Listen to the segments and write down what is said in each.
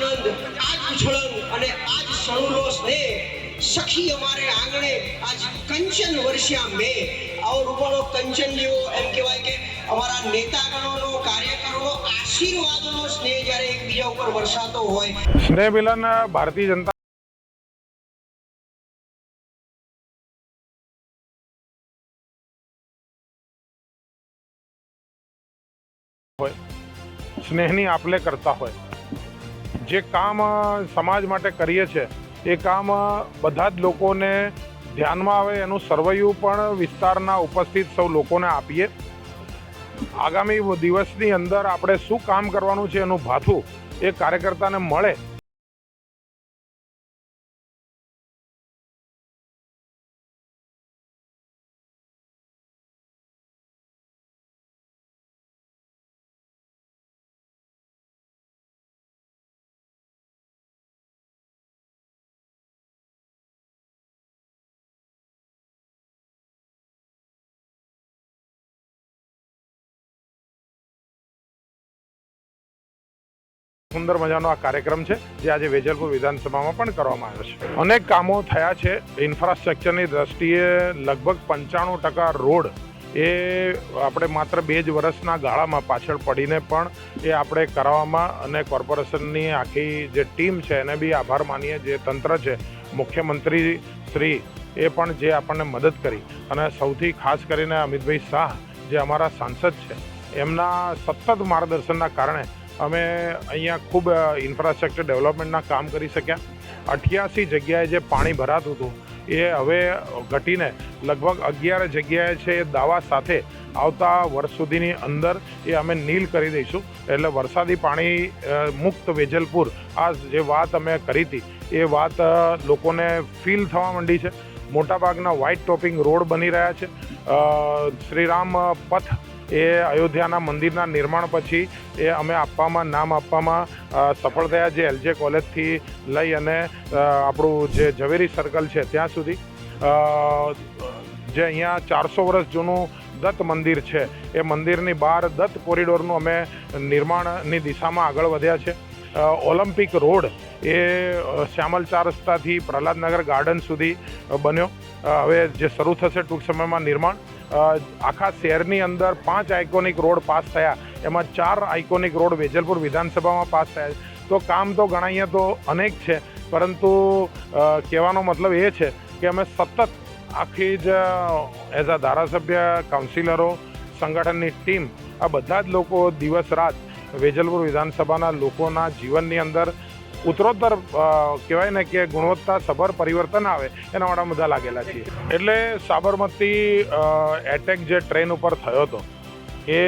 આનંદ, આજ ઉછળન અને આજ સણુનો સ્નેહ સખી અમારે આંગણે આજ કંચન વર્ષ્યા મે. આવો કંચન જેવો એમ કહેવાય કે અમારા નેતાગણોનો, કાર્યકરોનો આશીર્વાદનો સ્નેહ જ્યારે એકબીજા ઉપર વરસાતો હોય. સ્નેહ મિલન ભારતીય જનતા હોય. સ્નેહની આપલે કરતા હોય. જે કામ સમાજ માટે કરીએ છીએ એ કામ બધા જ લોકોને ધ્યાનમાં આવે, એનું સર્વૈયું પણ વિસ્તારના ઉપસ્થિત સૌ લોકોને આપીએ. આગામી દિવસની અંદર આપણે શું કામ કરવાનું છે એનું ભાથું એ કાર્યકર્તાને મળે સુંદર મજાનો આ કાર્યક્રમ છે, જે આજે વેજલપુર વિધાનસભામાં પણ કરવામાં આવ્યો છે. અનેક કામો થયા છે. ઇન્ફ્રાસ્ટ્રક્ચરની દ્રષ્ટિએ લગભગ પંચાણું ટકા રોડ એ આપણે માત્ર બે જ વર્ષના ગાળામાં પાછળ પડીને પણ એ આપણે કરાવવામાં અને કોર્પોરેશનની આખી જે ટીમ છે, એને બી આભાર માનીએ. જે તંત્ર છે, મુખ્યમંત્રી શ્રી, એ પણ જે આપણને મદદ કરી. અને સૌથી ખાસ કરીને અમિતભાઈ શાહ, જે અમારા સાંસદ છે, એમના સતત માર્ગદર્શનના કારણે અમે અહીંયા ખૂબ ઇન્ફ્રાસ્ટ્રક્ચર ડેવલપમેન્ટના કામ કરી શક્યા. અઠ્યાસી જગ્યાએ જે પાણી ભરાતું હતું, એ હવે ઘટીને લગભગ અગિયાર જગ્યાએ છે એ દાવા સાથે આવતા વર્ષ સુધીની અંદર એ અમે નીલ કરી દઈશું. એટલે વરસાદી પાણી મુક્ત વેજલપુર, આ જે વાત અમે કરી હતી, એ વાત લોકોને ફીલ થવા માંડી છે. મોટાભાગના વ્હાઇટ ટોપિંગ રોડ બની રહ્યા છે. શ્રીરામ પથ એ અયોધ્યાના મંદિરના નિર્માણ પછી એ અમે આપવામાં, નામ આપવામાં સફળ થયા જે એલજે કોલેજથી લઈ અને આપણું જે ઝવેરી સર્કલ છે ત્યાં સુધી. જે અહીંયા ચારસો વર્ષ જૂનું દત્ત મંદિર છે, એ મંદિરની બહાર દત્ત કોરિડોરનું અમે નિર્માણની દિશામાં આગળ વધ્યા છે. ઓલિમ્પિક રોડ એ શ્યામલ ચાર રસ્તાથી પ્રહલાદનગર ગાર્ડન સુધી બન્યો. હવે જે શરૂ થશે ટૂંક સમયમાં નિર્માણ. આખા શહેરની અંદર પાંચ આઇકોનિક રોડ પાસ થયા એમાં ચાર આઇકોનિક રોડ વેજલપુર વિધાનસભામાં પાસ થયા. તો કામ તો અહીંયા તો અનેક છે, પરંતુ કહેવાનો મતલબ એ છે કે અમે સતત આખી જ એઝ અ ધારાસભ્ય કાઉન્સિલરો સંગઠનની ટીમ આ બધા જ લોકો દિવસ રાત વેજલપુર વિધાનસભાના લોકોના જીવનની અંદર ઉત્તરોત્તર કહેવાય ને કે ગુણવત્તા સભર પરિવર્તન આવે, એના માટે બધા લાગેલા છીએ. એટલે સાબરમતી એટેક જે ટ્રેન ઉપર થયો હતો, એ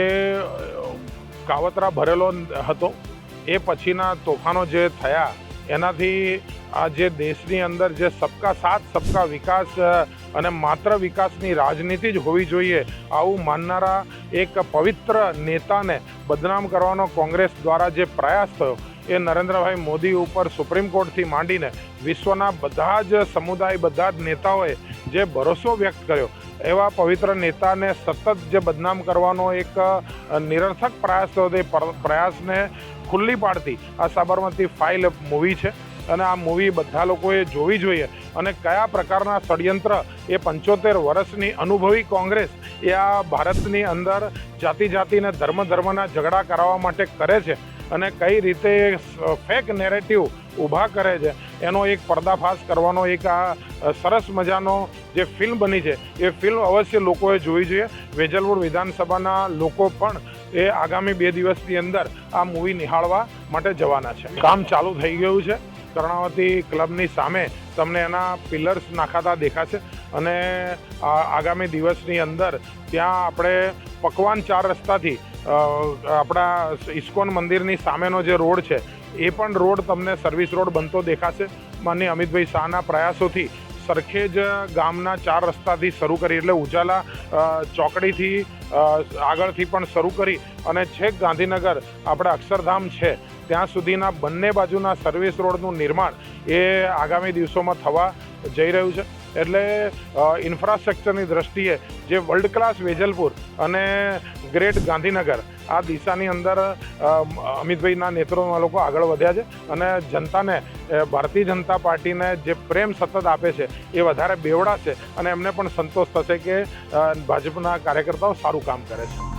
કાવતરા ભરેલો હતો. એ પછીના તોફાનો જે થયા, એનાથી આ જે દેશની અંદર જે સબકા સાથ, સબકા વિકાસ અને માત્ર વિકાસની રાજનીતિ જ હોવી જોઈએ, આવું માનનારા એક પવિત્ર નેતાને બદનામ કરવાનો કોંગ્રેસ દ્વારા જે પ્રયાસ થયો એ નરેન્દ્રભાઈ મોદી ઉપર સુપ્રીમ કોર્ટથી માંડીને વિશ્વના બધા જ સમુદાય, બધા જ નેતાઓએ જે ભરોસો વ્યક્ત કર્યો, એવા પવિત્ર નેતાને સતત જે બદનામ કરવાનો એક નિરર્થક પ્રયાસ થયો તે પ્રયાસને ખુલ્લી પાડતી આ સાબરમતી ફાઇલ મૂવી છે. અને આ મૂવી બધા લોકોએ જોવી જોઈએ. અને કયા પ્રકારના ષડયંત્ર એ પંચોતેર વર્ષની અનુભવી કોંગ્રેસ એ આ ભારતની અંદર જાતિ જાતિને ધર્મ ધર્મના ઝઘડા કરાવવા માટે કરે છે? અને કઈ રીતે ફેક નેરેટિવ ઊભા કરે છે, એનો એક પર્દાફાશ કરવાનો એક આ સરસ મજાનો જે ફિલ્મ બની છે, એ ફિલ્મ અવશ્ય લોકોએ જોવી જોઈએ. વેજલપુર વિધાનસભાના લોકો પણ એ આગામી બે દિવસની અંદર આ મૂવી નિહાળવા માટે જવાના છે. કામ ચાલુ થઈ ગયું છે. કર્ણાવતી ક્લબની સામે તમને એના પિલર્સ નાખાતા દેખાશે. અને આગામી દિવસની અંદર ત્યાં આપણે પકવાન ચાર રસ્તાથી આપણા ઇસ્કોન મંદિરની સામેનો જે રોડ છે, એ પણ રોડ તમને સર્વિસ રોડ બનતો દેખાશે. માનનીય અમિતભાઈ શાહના પ્રયાસોથી સરખેજ ગામના ચાર રસ્તાથી શરૂ કરી, એટલે ઉજાલા ચોકડીથી આગળથી પણ શરૂ કરી અને છેક ગાંધીનગર આપણે અક્ષરધામ છે, ત્યાં સુધીના બંને બાજુના સર્વિસ રોડનું નિર્માણ એ આગામી દિવસોમાં થવા જઈ રહ્યું છે. એટલે ઇન્ફ્રાસ્ટ્રક્ચરની દ્રષ્ટિએ જે વર્લ્ડ ક્લાસ વેજલપુર અને ગ્રેટ ગાંધીનગર, આ દિશાની અંદર અમિતભાઈના નેતૃત્વમાં લોકો આગળ વધ્યા છે અને જનતાને ભારતીય જનતા પાર્ટીને જે પ્રેમ સતત આપે છે એ વધારે બેવડાશે અને એમને પણ સંતોષ થશે કે ભાજપના કાર્યકર્તાઓ સારું કામ કરે છે.